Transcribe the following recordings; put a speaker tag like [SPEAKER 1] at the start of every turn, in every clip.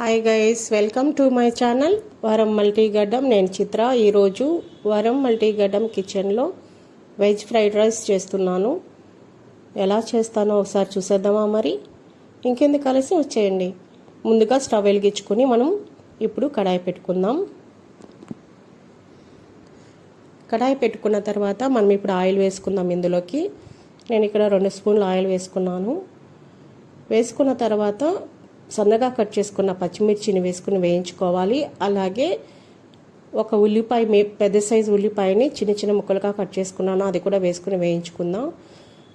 [SPEAKER 1] Hi guys welcome to my channel వరం మల్టీగడ్డం నేను చిత్ర. ఈరోజు వరం మల్టీగడ్డం కిచెన్లో వెజ్ ఫ్రైడ్ రైస్ చేస్తున్నాను. ఎలా చేస్తానో ఒకసారి చూసేద్దామా మరి? ఇంకెందుకు కలిసి వచ్చేయండి. ముందుగా స్టవ్ వెలిగించుకొని మనం ఇప్పుడు కడాయి పెట్టుకుందాం. కడాయి పెట్టుకున్న తర్వాత మనం ఇప్పుడు ఆయిల్ వేసుకుందాం ఇందులోకి. నేను ఇక్కడ రెండు స్పూన్లు ఆయిల్ వేసుకున్నాను. వేసుకున్న తర్వాత సన్నగా కట్ చేసుకున్న పచ్చిమిర్చిని వేసుకుని వేయించుకోవాలి. అలాగే ఒక ఉల్లిపాయ మే పెద్ద సైజు ఉల్లిపాయని చిన్న చిన్న ముక్కలుగా కట్ చేసుకున్నాను. అది కూడా వేసుకుని వేయించుకుందాం.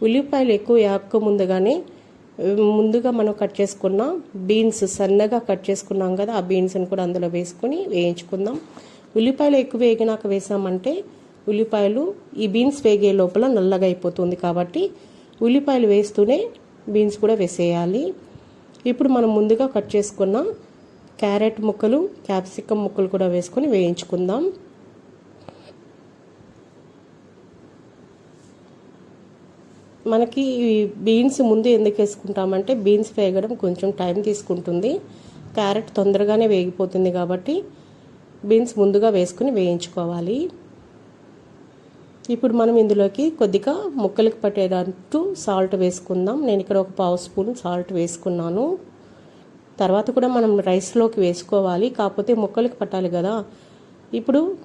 [SPEAKER 1] ఉల్లిపాయలు ఎక్కువ యాక్క ముందుగానే ముందుగా మనం కట్ చేసుకున్న బీన్స్ సన్నగా కట్ చేసుకున్నాం కదా ఆ బీన్స్ని కూడా అందులో వేసుకుని వేయించుకుందాం. ఉల్లిపాయలు ఎక్కువ వేగినాక వేసామంటే ఉల్లిపాయలు ఈ బీన్స్ వేగే లోపల నల్లగా అయిపోతుంది కాబట్టి ఉల్లిపాయలు వేస్తూనే బీన్స్ కూడా వేసేయాలి. ఇప్పుడు మనం ముందుగా కట్ చేసుకున్న క్యారెట్ ముక్కలు క్యాప్సికమ్ ముక్కలు కూడా వేసుకొని వేయించుకుందాం. మనకి బీన్స్ ముందు ఎందుకు వేసుకుంటామంటే బీన్స్ వేగడం కొంచెం టైం తీసుకుంటుంది. క్యారెట్ తొందరగానే వేగిపోతుంది కాబట్టి బీన్స్ ముందుగా వేసుకుని వేయించుకోవాలి. ఇప్పుడు మనం ఇందులోకి కొద్దిగా ముక్కలకు పట్టేటట్టు సాల్ట్ వేసుకుందాం. నేను ఇక్కడ ఒక పావు స్పూన్ సాల్ట్ వేసుకున్నాను. తర్వాత కూడా మనం రైస్లోకి వేసుకోవాలి. కాకపోతే ముక్కలకు పట్టాలి కదా. ఇప్పుడు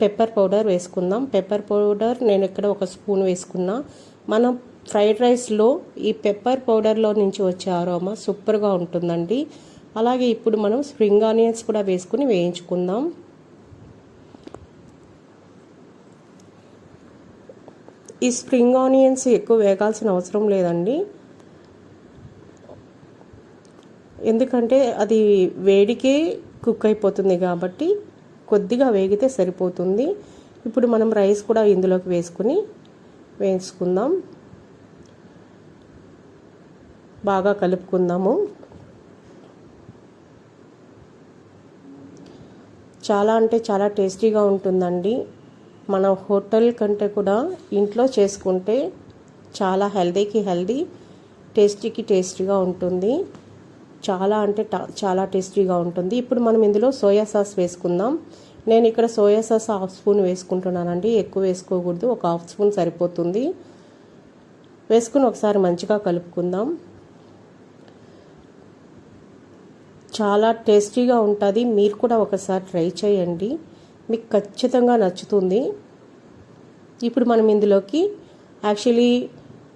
[SPEAKER 1] పెప్పర్ పౌడర్ వేసుకుందాం. పెప్పర్ పౌడర్ నేను ఇక్కడ ఒక స్పూన్ వేసుకున్నా. మనం ఫ్రైడ్ రైస్లో ఈ పెప్పర్ పౌడర్లో నుంచి వచ్చే ఆరోమా సూపర్గా ఉంటుందండి. అలాగే ఇప్పుడు మనం స్ప్రింగ్ ఆనియన్స్ కూడా వేసుకుని వేయించుకుందాం. ఈ స్ప్రింగ్ ఆనియన్స్ ఎక్కువ వేగాల్సిన అవసరం లేదండి. ఎందుకంటే అది వేడికే కుక్ అయిపోతుంది కాబట్టి కొద్దిగా వేగితే సరిపోతుంది. ఇప్పుడు మనం రైస్ కూడా ఇందులోకి వేసుకుని వేసుకుందాం బాగా కలుపుకుందాము. చాలా అంటే చాలా టేస్టీగా ఉంటుందండి. మన హోటల్ కంటే కూడా ఇంట్లో చేసుకుంటే చాలా హెల్దీకి హెల్దీ టేస్టీకి టేస్టీగా ఉంటుంది. చాలా అంటే చాలా టేస్టీగా ఉంటుంది. ఇప్పుడు మనం ఇందులో సోయా సాస్ వేసుకుందాం. నేను ఇక్కడ సోయా సాస్ హాఫ్ స్పూన్ వేసుకుంటున్నానండి. ఎక్కువ వేసుకోకూడదు. ఒక హాఫ్ స్పూన్ సరిపోతుంది. వేసుకుని ఒకసారి మంచిగా కలుపుకుందాం. చాలా టేస్టీగా ఉంటుంది. మీరు కూడా ఒకసారి ట్రై చేయండి. మీకు ఖచ్చితంగా నచ్చుతుంది. ఇప్పుడు మనం ఇందులోకి యాక్చువల్లీ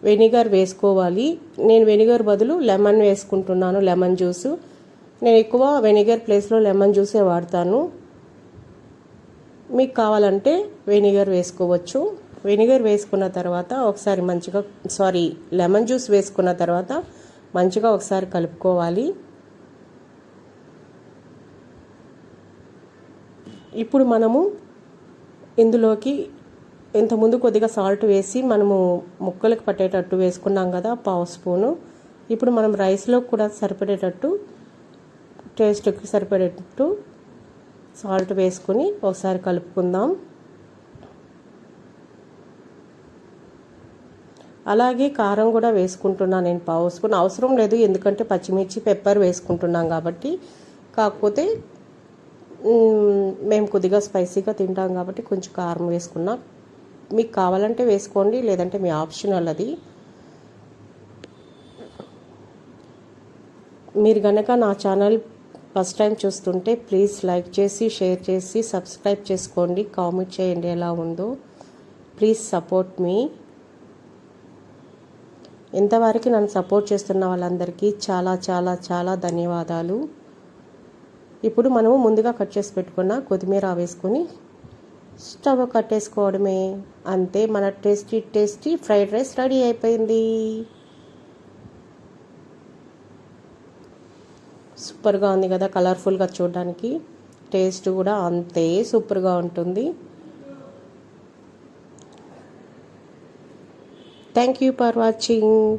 [SPEAKER 1] వెనిగర్ వేసుకోవాలి. నేను వెనిగర్ బదులు లెమన్ వేసుకుంటున్నాను లెమన్ జ్యూస్ నేను ఎక్కువ వెనిగర్ ప్లేస్లో లెమన్ జ్యూసే వాడతాను. మీకు కావాలంటే వెనిగర్ వేసుకోవచ్చు. వెనిగర్ వేసుకున్న తర్వాత ఒకసారి మంచిగా సారీ లెమన్ జ్యూస్ వేసుకున్న తర్వాత మంచిగా ఒకసారి కలుపుకోవాలి. ఇప్పుడు మనము ఇందులోకి ఇంతకుముందు కొద్దిగా సాల్ట్ వేసి మనము ముక్కలకు పట్టేటట్టు వేసుకున్నాం కదా పావు స్పూను. ఇప్పుడు మనం రైస్లో కూడా సరిపడేటట్టు టేస్ట్కి సరిపడేటట్టు సాల్ట్ వేసుకొని ఒకసారి కలుపుకుందాం. అలాగే కారం కూడా వేసుకుంటున్నాను నేను పావు స్పూన్. అవసరం లేదు ఎందుకంటే పచ్చిమిర్చి పెప్పర్ వేసుకుంటున్నాం కాబట్టి. కాకపోతే మేము కొద్దిగా స్పైసీగా తింటాం కాబట్టి కొంచెం కారం వేసుకున్నా. మీకు కావాలంటే వేసుకోండి లేదంటే మీ ఆప్షనల్ అది. మీరు కనుక నా ఛానల్ ఫస్ట్ టైం చూస్తుంటే ప్లీజ్ లైక్ చేసి షేర్ చేసి సబ్స్క్రైబ్ చేసుకోండి. కామెంట్ చేయండి ఎలా ఉందో. ప్లీజ్ సపోర్ట్ మీ. ఇంతవరకు నన్ను సపోర్ట్ చేస్తున్న వాళ్ళందరికీ చాలా చాలా చాలా ధన్యవాదాలు. ఇప్పుడు మనము ముందుగా కట్ చేసి పెట్టుకున్న కొత్తిమీర వేసుకొని స్టవ్ కట్టేసుకోవడమే. అంతే మన tasty tasty fried rice ready అయిపోయింది. సూపర్గా ఉంది కదా కలర్ఫుల్గా చూడడానికి. టేస్ట్ కూడా అంతే సూపర్గా ఉంటుంది. Thank you for watching.